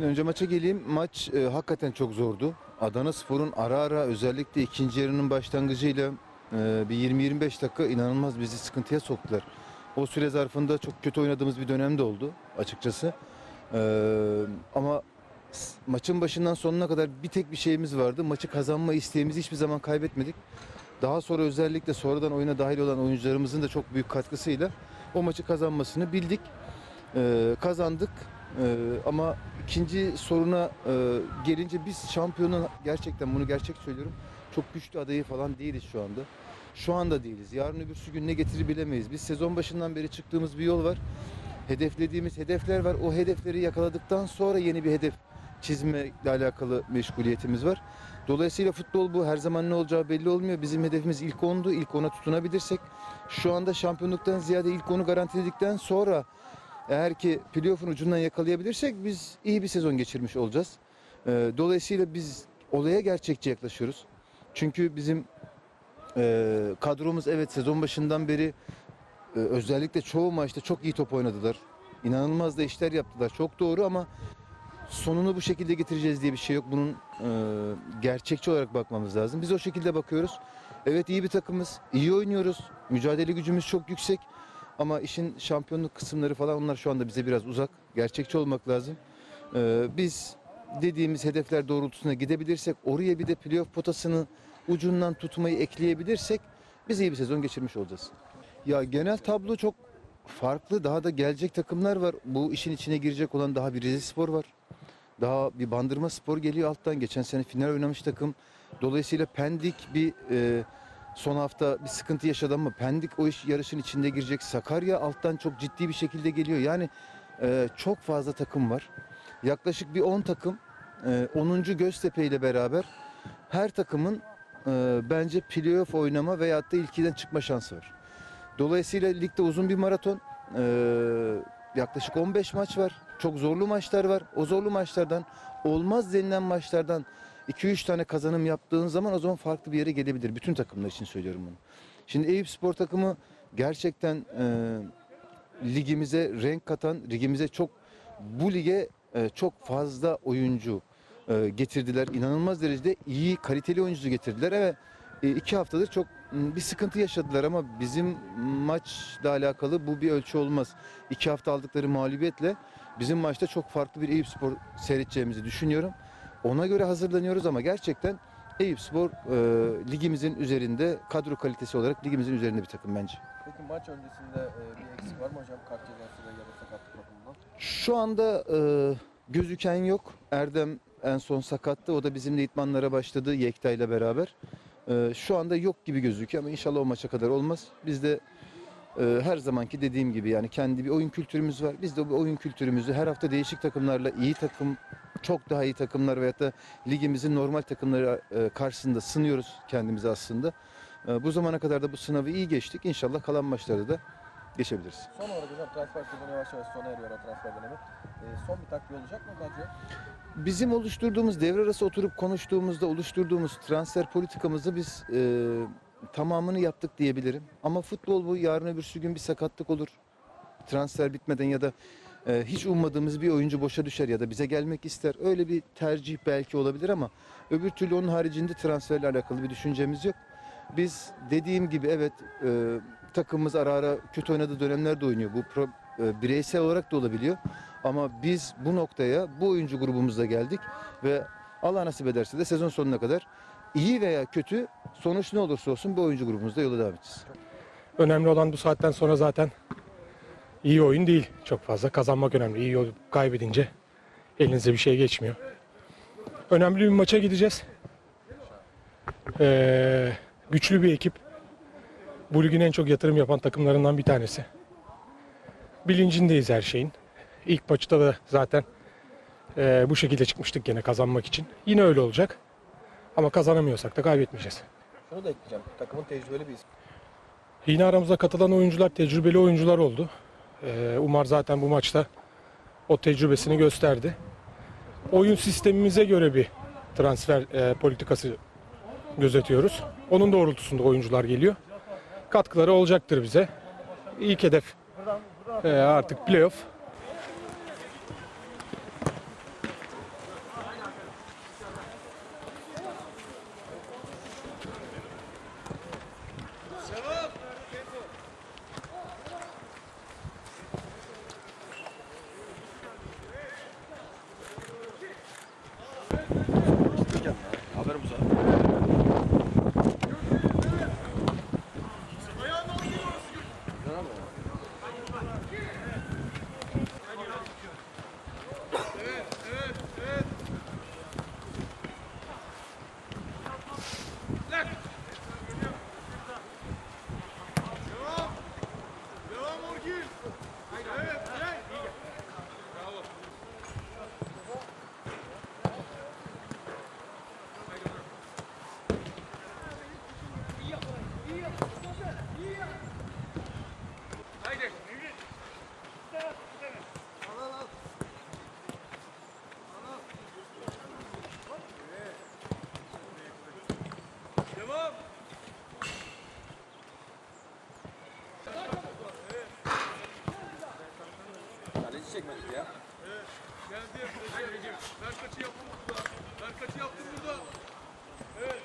Şimdi önce maça geleyim. Maç e, hakikaten çok zordu. Adana Spor'un ara ara özellikle ikinci yarının başlangıcıyla e, bir 20-25 dakika inanılmaz bizi sıkıntıya soktular. O süre zarfında çok kötü oynadığımız bir dönem de oldu açıkçası. E, ama maçın başından sonuna kadar bir tek bir şeyimiz vardı. Maçı kazanma isteğimizi hiçbir zaman kaybetmedik. Daha sonra özellikle sonradan oyuna dahil olan oyuncularımızın da çok büyük katkısıyla o maçı kazanmasını bildik. E, kazandık. E, ama ikinci soruna e, gelince biz şampiyonun gerçekten bunu gerçek söylüyorum. Çok güçlü adayı falan değiliz şu anda. Şu anda değiliz. Yarın öbürsü gün ne getirir bilemeyiz. Biz sezon başından beri çıktığımız bir yol var. Hedeflediğimiz hedefler var. O hedefleri yakaladıktan sonra yeni bir hedef çizmekle alakalı meşguliyetimiz var. Dolayısıyla futbol bu her zaman ne olacağı belli olmuyor. Bizim hedefimiz ilk 10'du. İlk 10'a tutunabilirsek şu anda şampiyonluktan ziyade ilk 10'u garantiledikten sonra eğer ki playoff'un ucundan yakalayabilirsek biz iyi bir sezon geçirmiş olacağız. Ee, dolayısıyla biz olaya gerçekçi yaklaşıyoruz. Çünkü bizim e, kadromuz evet sezon başından beri e, özellikle çoğu maçta çok iyi top oynadılar. İnanılmaz da işler yaptılar. Çok doğru ama sonunu bu şekilde getireceğiz diye bir şey yok. Bunun e, gerçekçi olarak bakmamız lazım. Biz o şekilde bakıyoruz. Evet iyi bir takımız. iyi oynuyoruz. Mücadele gücümüz çok yüksek. Ama işin şampiyonluk kısımları falan onlar şu anda bize biraz uzak. Gerçekçi olmak lazım. Ee, biz dediğimiz hedefler doğrultusuna gidebilirsek, oraya bir de playoff potasını ucundan tutmayı ekleyebilirsek biz iyi bir sezon geçirmiş olacağız. Ya genel tablo çok farklı. Daha da gelecek takımlar var. Bu işin içine girecek olan daha bir Rize Spor var. Daha bir Bandırma Spor geliyor alttan. Geçen sene final oynamış takım. Dolayısıyla Pendik bir e, son hafta bir sıkıntı yaşadı ama Pendik o iş yarışın içinde girecek. Sakarya alttan çok ciddi bir şekilde geliyor. Yani e, çok fazla takım var. Yaklaşık bir 10 takım e, 10. Göztepe ile beraber her takımın e, bence playoff oynama veyahut da ilkiden çıkma şansı var. Dolayısıyla ligde uzun bir maraton. e, yaklaşık 15 maç var. Çok zorlu maçlar var. O zorlu maçlardan olmaz denilen maçlardan 2-3 tane kazanım yaptığın zaman o zaman farklı bir yere gelebilir. Bütün takımlar için söylüyorum bunu. Şimdi Eyüp Spor takımı gerçekten e, ligimize renk katan, ligimize çok bu lige e, çok fazla oyuncu e, getirdiler. İnanılmaz derecede iyi, kaliteli oyuncu getirdiler. Evet e, iki haftadır çok bir sıkıntı yaşadılar ama bizim maçla alakalı bu bir ölçü olmaz. İki hafta aldıkları mağlubiyetle bizim maçta çok farklı bir Eyüp Spor seyredeceğimizi düşünüyorum. Ona göre hazırlanıyoruz ama gerçekten Eyüp Spor e, ligimizin üzerinde kadro kalitesi olarak ligimizin üzerinde bir takım bence. Peki maç öncesinde e, bir eksik var mı hocam kart cezası ve ya da sakatlık bakımından? Şu anda e, gözüken yok. Erdem en son sakattı. O da bizimle itmanlara başladı Yekta ile beraber. E, şu anda yok gibi gözüküyor ama inşallah o maça kadar olmaz. Biz de e, her zamanki dediğim gibi yani kendi bir oyun kültürümüz var. Biz de bu oyun kültürümüzü her hafta değişik takımlarla iyi takım, çok daha iyi takımlar veyahut da ligimizin normal takımları e, karşısında sınıyoruz kendimizi aslında. E, bu zamana kadar da bu sınavı iyi geçtik. İnşallah kalan maçlarda da geçebiliriz. Son olarak hocam transfer sezonu yavaş yavaş sona eriyor transfer dönemi. E, son bir takviye olacak mı bence? Bizim oluşturduğumuz devre arası oturup konuştuğumuzda oluşturduğumuz transfer politikamızı biz e, tamamını yaptık diyebilirim. Ama futbol bu yarın öbürsü gün bir sakatlık olur. Transfer bitmeden ya da e, hiç ummadığımız bir oyuncu boşa düşer ya da bize gelmek ister. Öyle bir tercih belki olabilir ama öbür türlü onun haricinde transferle alakalı bir düşüncemiz yok. Biz dediğim gibi evet e, takımımız ara ara kötü oynadığı dönemlerde oynuyor. Bu pro- e, bireysel olarak da olabiliyor. Ama biz bu noktaya bu oyuncu grubumuzla geldik ve Allah nasip ederse de sezon sonuna kadar iyi veya kötü sonuç ne olursa olsun bu oyuncu grubumuzda yola devam edeceğiz. Önemli olan bu saatten sonra zaten iyi oyun değil. Çok fazla kazanmak önemli. İyi oyun kaybedince elinize bir şey geçmiyor. Önemli bir maça gideceğiz. Ee, güçlü bir ekip. Bu ligin en çok yatırım yapan takımlarından bir tanesi. Bilincindeyiz her şeyin. İlk maçta da zaten ee, bu şekilde çıkmıştık gene kazanmak için. Yine öyle olacak. Ama kazanamıyorsak da kaybetmeyeceğiz. Şunu da ekleyeceğim. Takımın tecrübeli bir ismi. Yine aramıza katılan oyuncular tecrübeli oyuncular oldu. Ee, Umar zaten bu maçta o tecrübesini gösterdi. Oyun sistemimize göre bir transfer e, politikası gözetiyoruz. Onun doğrultusunda oyuncular geliyor. Katkıları olacaktır bize. İlk hedef e, artık playoff. hiç çekmedik ya. Evet. Geldi. Recep. Ver kaçı yaptım burada. Ver kaçı yaptım burada. Evet.